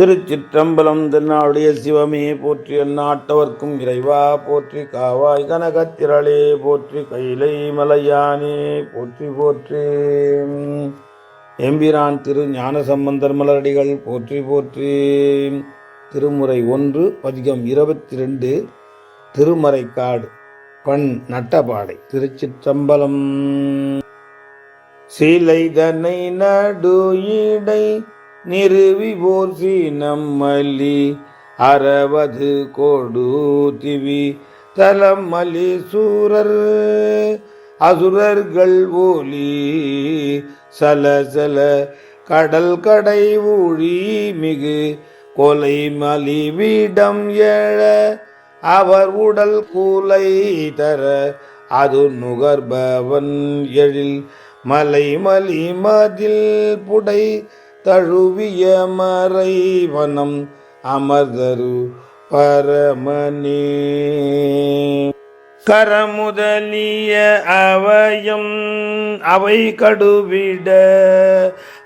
திருச்சிற்றம்பலம் திருநாளுடைய சிவமே போற்றி அந்நாட்டவர்க்கும் இறைவா போற்றி காவாய் கனகத்திரளே போற்றி கைலை மலையானே போற்றி போற்றி. எம்பிரான் திரு ஞானசம்பந்தர் மலரடிகள் போற்றி போற்றி. திருமுறை ஒன்று பதிகம் இருபத்தி ரெண்டு திருமறைக்காடு பண் நட்டபாடை திருச்சிற்றம்பலம். சிலைதனை நடு இடை நிறுவி போர்சி நம்மலி அறவது கோடு திவி தலமலி சூரர் அசுரர்கள் ஓலி சலசல கடல் கடை ஊழி மிகு கொலை மலி வீடம் ஏழ அவர் உடல் கூலை தர அது நுகர்பவன் எழில். மலை மலி மதில் புடை தழுவிய மறைவனம் அமர்தரு பரமனே. கரமுதலிய அவயம் அவை கடுவிட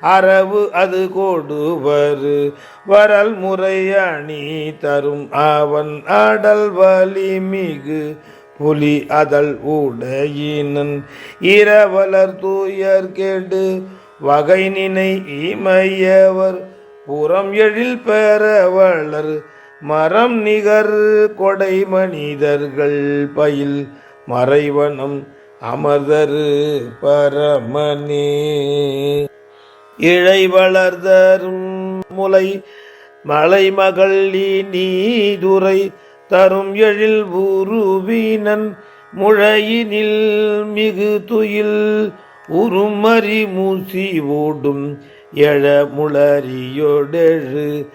அரவு அது கொடுவரு. வரல் முறையணி தரும் அவன் அடல் வலி மிகு புலி அதழ் உடையினன். இரவலர் தூயர் கேடு வகை நினை இமையவர் புறம் எழில் பெற வளர் மரம் நிகர் கொடை மனிதர்கள் பயில் மறைவனம் அமர்தரு பரமனே. இழை வளர்தரும் முலை மலை மகள் நீதுரை தரும் எழில் உருவினன் முழையினில் மிகு துயில் உருமறி மூசி ஓடும் எழ முளறியொடெழு.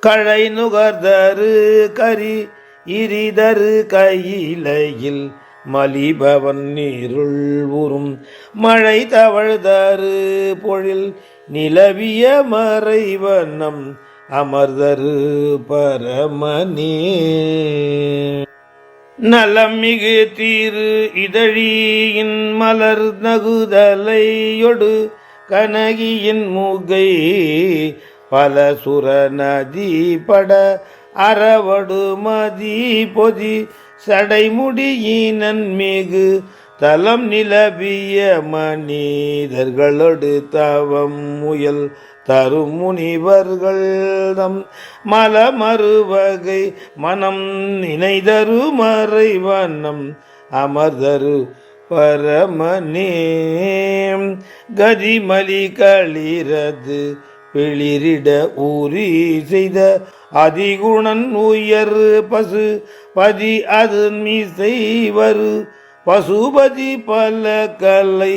கழை நுகர்தரு கரி இரிதரு கையிலையில் மலிபவன் நீருள் உறும் மழை தவழ்தரு பொழில் நிலவிய மறைவனம் அமர்தரு பரமனே. நலமிகு மிகு தீரு இதழியின் மலர் நகுதலையொடு கனகியின் மூகை பல சுர நதி பட அறவடு மதி பொதி சடைமுடியினன் மிகு தலம் நிலவிய மனிதர்களொடு தவம் முயல் தரும் முனிவர்கள் தம் மலமறுவகை மனம் நினைதரு மறைவனம் அமர்தரு பரமனே. கதிமலி களிரது பிளிரிட ஊறி செய்த அதிகுணன் உயர் பசு பதி அது மீசைவரு பசுபதி பல கலை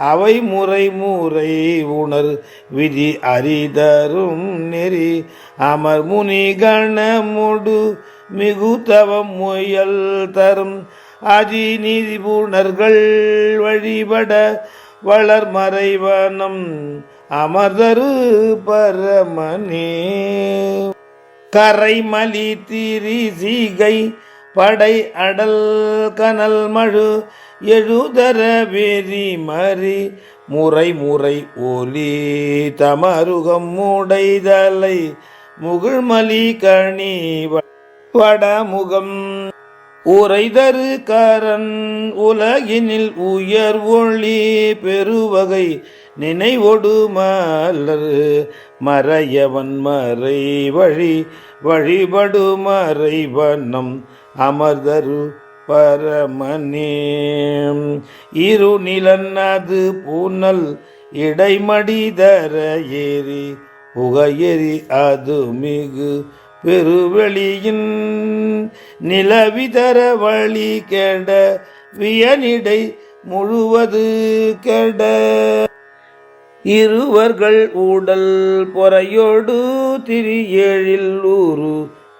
அவை முறை முறை உணர் விதி அரிதரும் நெறி. அமர் முனி கணமுடு மிகுதவம் முயல் தரும். அதி நிபுணர்கள் வழிபட வளர் மறைவனம். அமர்தரு பரமனே. கரைமலி திரிசிகை படை அடல் கனல் மழு எழுதர வெறி மறி முறை முறை ஒலி தமருகம் மூடைதலை முகிழ்மலி கணி வடமுகம். உரைதரு கரன் உலகினில் உயர் ஒளி பெருவகை நினைவொடு மலர் மறையவன் மறை வழி வழிபடு மறைவனம் அமர்தரு பரமனே. இரு நிலன்னது பூனல் இடைமடிதர ஏறி புகையெறி அது மிகு பெருவெளியின் நிலவிதர வழி கெட வியனிடை முழுவது கெட இருவர்கள் உடல் பொறையோடு திரியேழில் ஊரு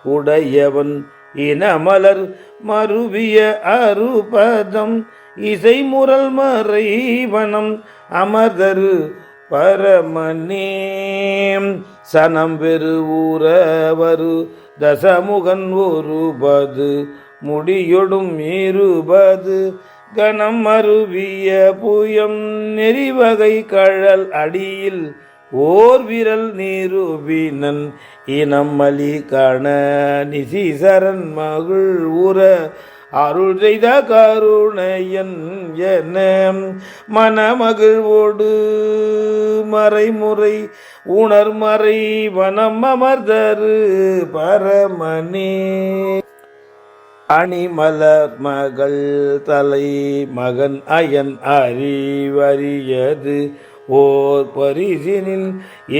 உடையவன் இனமலர் மருவிய அருபதம் இசை முரல் மறைவனம் அமர்தரு பரமணேம் சனம் பெரு ஊரவரு தசமுகன் ஒருபது முடியொடும் இருபது. கணம் அருவிய புயம் நெறிவகை கழல் அடியில் ஓர் விரல் நீருபினன் இனம் மலி கண நிசீசரன் மகள் உற அருள் செய்த கருணையன் என. மனமகிழ்வோடு மறைமுறை உணர்மறை வனம் அமர்தரு பரமணி அணிமலர் மகள் தலை மகன் அயன் அறிவறியது ஓர் பரிசினில்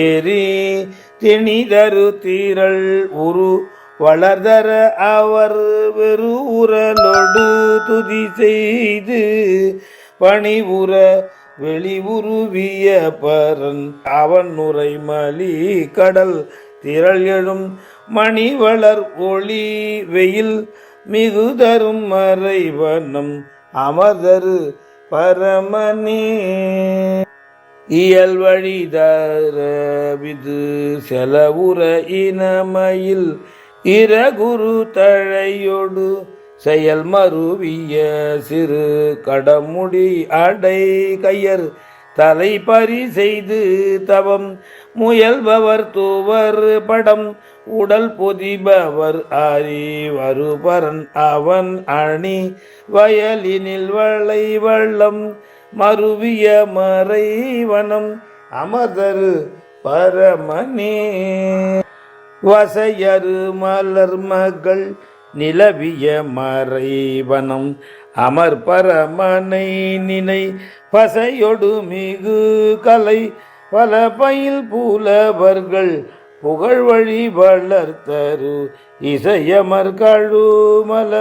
எரி திணிதரு தீரள் உரு வளர்தர அவர் வெறு உரலொடு துதி செய்து பணிவுற வெளிவுருவிய பரன் அவன் உரை மலி கடல் திரள் எழும் மணி வளர் ஒளி வெயில் மிகுதரும் மறைவனம் அமர்தரு பரமனே. இயல் வழிதரவிது செலவுற இனமையில் இரகுரு தழையொடு செயல் மருவிய சிறு கடமுடி அடை கையர் தலை பறி செய்து தவம் முயல்பவர் தூவர் படம் உடல் பொதிபவர் ஆரி வருபரன் அவன் அணி வயலினில் வளை வள்ளம் மருவிய மறைவனம் அமதரு பரமனே. வசையரு மலர் மகள் நிலவிய மறைவனம் அமர் பரமனை நினை பசையொடு மிகு கலை பல பயில் புலவர்கள் புகழ் வழி வளர்த்தரு இசையமர் கழுமல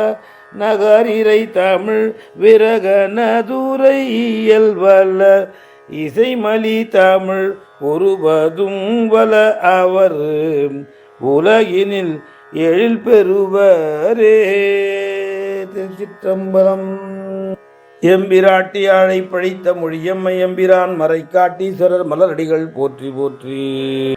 நகரிரை தமிழ் விரகனதுரை இயல்வல்ல இசைமலி தமிழ் ஒருவதும் வல அவர் உலகினில் எழில் பெறுவரே. திருச்சிற்றம்பலம். எம்பிராட்டியாழை பழித்த மொழியம்மை எம்பிரான் மறைக்காட்டீஸ்வரர் மலரடிகள் போற்றி போற்றி.